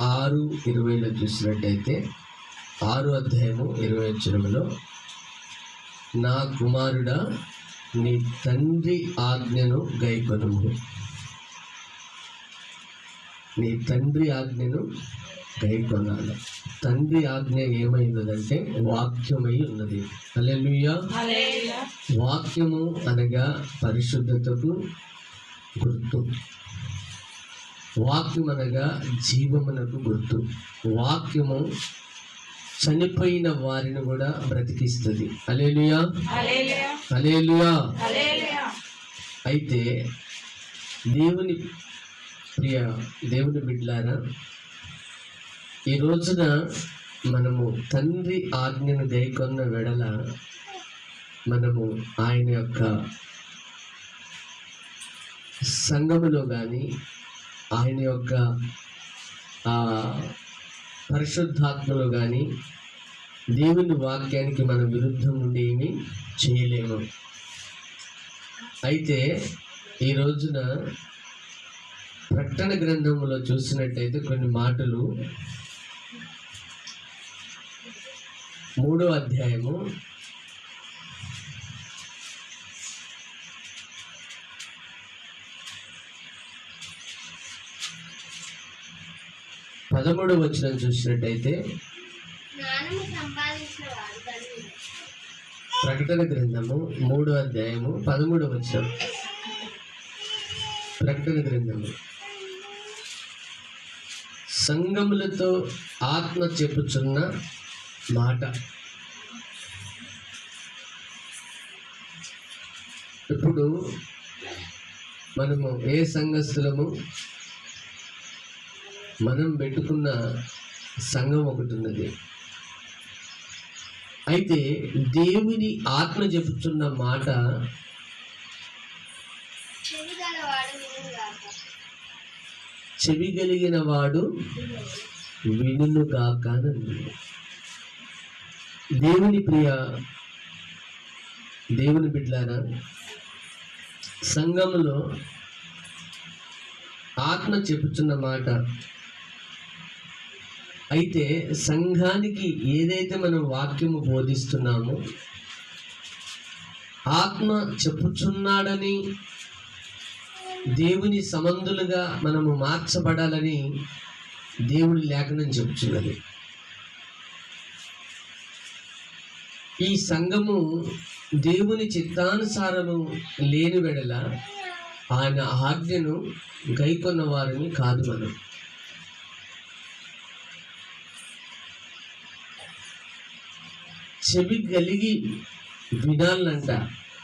ఆరు ఇరవైలో చూసినట్టయితే ఆరు అధ్యాయము ఇరవై వచ్చినములో నా కుమారుడా నీ తండ్రి ఆజ్ఞను గైకొనుము. నీ తండ్రి ఆజ్ఞను గైకొనాలి. తండ్రి ఆజ్ఞ ఏమై ఉన్నదంటే వాక్యమై ఉన్నది. హల్లెలూయా. వాక్యము అనగా పరిశుద్ధతకు గుర్తు. వాక్యం అనగా జీవమునకు గుర్తు. వాక్యము చనిపోయిన వారిని కూడా బ్రతికిస్తుంది. అలేలుయా అలేలుయా అయితే దేవుని ప్రియ దేవుని బిడ్లారా ఈ రోజున మనము తండ్రి ఆజ్ఞను గైకొన్న వెడల మనము ఆయన యొక్క సంఘములో కానీ ఆయన యొక్క పరిశుద్ధాత్మలు కానీ దేవుని వాక్యానికి మనం విరుద్ధం నుండి చేయలేము. అయితే ఈ రోజున ప్రకటన గ్రంథంలో చూసినట్టయితే కొన్ని మాటలు మూడో అధ్యాయము పదమూడు వచ్చిన చూసినట్టయితే ప్రకటన గ్రంథము మూడో అధ్యాయము పదమూడు వచ్చిన ప్రకటన గ్రంథము. సంగములతో ఆత్మ చెప్పుచున్న మాట. ఇప్పుడు మనము ఏ సంఘస్థులము మనం పెట్టుకున్న సంఘం ఒకటి ఉన్నది అయితే దేవుని ఆత్మ చెబుతున్న మాట చెవి వినుగాక కలిగిన వాడు వినును గాక అని అన్నాడు. దేవుని ప్రియ దేవుని బిడ్లారా సంఘములో ఆత్మ చెప్పుచున్న మాట అయితే సంఘానికి ఏదైతే మనం వాక్యము బోధిస్తున్నామో ఆత్మ చెప్పుచున్నాడని దేవుని సంబంధులుగా మనము మార్చబడాలని దేవుని లేఖనం చెబుతున్నది. ఈ సంఘము దేవుని చిత్తానుసారము లేని వెడల ఆయన ఆజ్ఞను గైకొన్న వారిని కాదు మనం. చెవి కలిగి వినాలంట.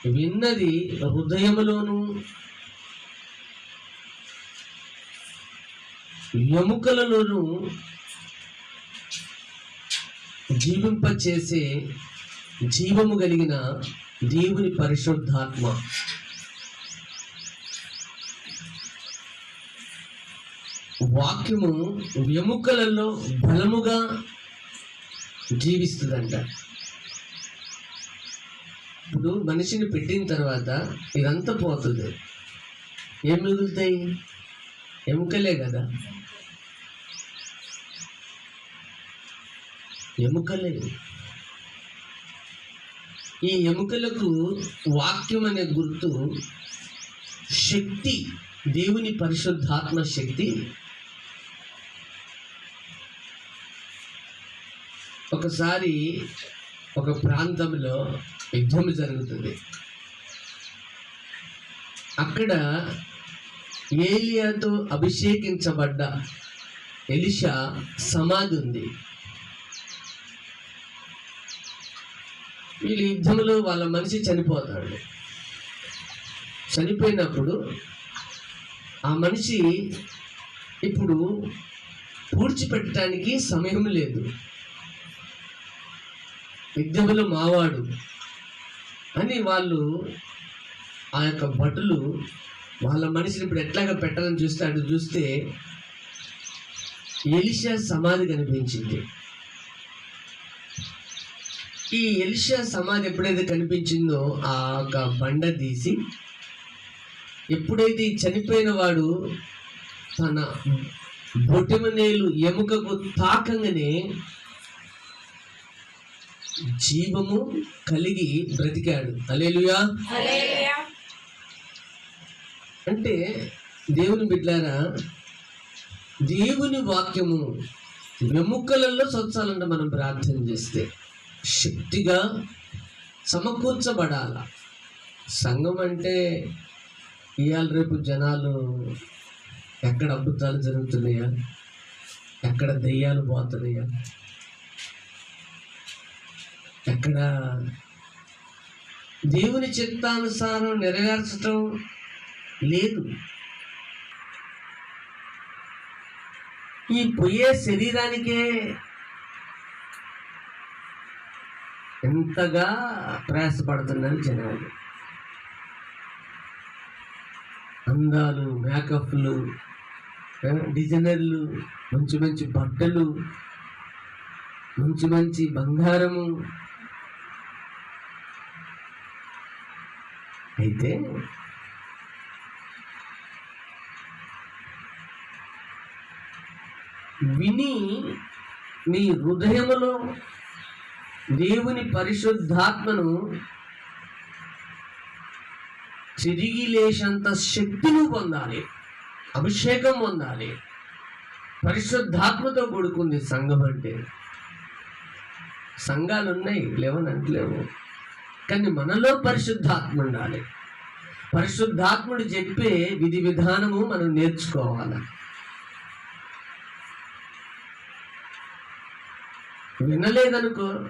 విన్నది హృదయములోను. ఎముకలలోను జీవింపచేసే జీవము కలిగిన దేవుని పరిశుద్ధాత్మ. వాక్యము ఎముకలలో బలముగా జీవిస్తుందంట. ఇప్పుడు మనిషిని పెట్టిన తర్వాత ఇదంతా పోతుంది. ఏం మిగులుతాయి? ఎముకలే కదా. ఎముకలే. ఈ ఎముకలకు వాక్యం అనే గుర్తు శక్తి దేవుని పరిశుద్ధాత్మ శక్తి. ఒకసారి ఒక ప్రాంతంలో యుద్ధం జరుగుతుంది. అక్కడ ఏలియాతో అభిషేకించబడ్డ ఎలిషా సమాధి ఉంది. వీళ్ళ యుద్ధంలో వాళ్ళ మనిషి చనిపోతాడు. చనిపోయినప్పుడు ఆ మనిషి ఇప్పుడు పూడ్చిపెట్టడానికి సమయం లేదు. యుద్ధంలో మావాడు అని వాళ్ళు ఆ యొక్క భటులు వాళ్ళ మనిషిని ఇప్పుడు ఎట్లాగా పెట్టాలని చూస్తే అటు చూస్తే ఎలిషా సమాధి కనిపించింది. ఈ ఎలిషా సమాధి ఎప్పుడైతే కనిపించిందో ఆ యొక్క బండ తీసి ఎప్పుడైతే చనిపోయిన వాడు తన బొటిమనేలు ఎముకకు తాకంగానే జీవము కలిగి బ్రతికాడు. అలేలుయా అంటే దేవుని బిడ్డారా దేవుని వాక్యము వెముకలలో సొచ్చాలంట మనం ప్రార్థన చేస్తే. శక్తిగా సమకూర్చబడాల. సంఘం అంటే ఇవాళ రేపు జనాలు ఎక్కడ అద్భుతాలు జరుగుతున్నాయా? ఎక్కడ దెయ్యాలు పోతున్నాయా? ఎక్కడ దేవుని చిత్తానుసారం నెరవేర్చటం లేదు. ఈ పోయే శరీరానికే ఎంతగా ప్రయాసపడుతున్నారు జనాలు. అందాలు మేకప్లు డిజైనర్లు మంచి మంచి బట్టలు మంచి మంచి బంగారము అయితే విని మీ హృదయములో దేవుని పరిశుద్ధాత్మను తిరిగి లేచంత శక్తిని పొందాలి అభిషేకం పొందాలి పరిశుద్ధాత్మతో కూడుకుంది సంఘం అంటే. సంఘాలు ఉన్నాయి లేవనంటలేవు. అంటలేవు కానీ మనలో పరిశుద్ధాత్మ ఉండాలి. పరిశుద్ధాత్ముడు చెప్పే విధి విధానము మనం నేర్చుకోవాలి. వినలేదనుకో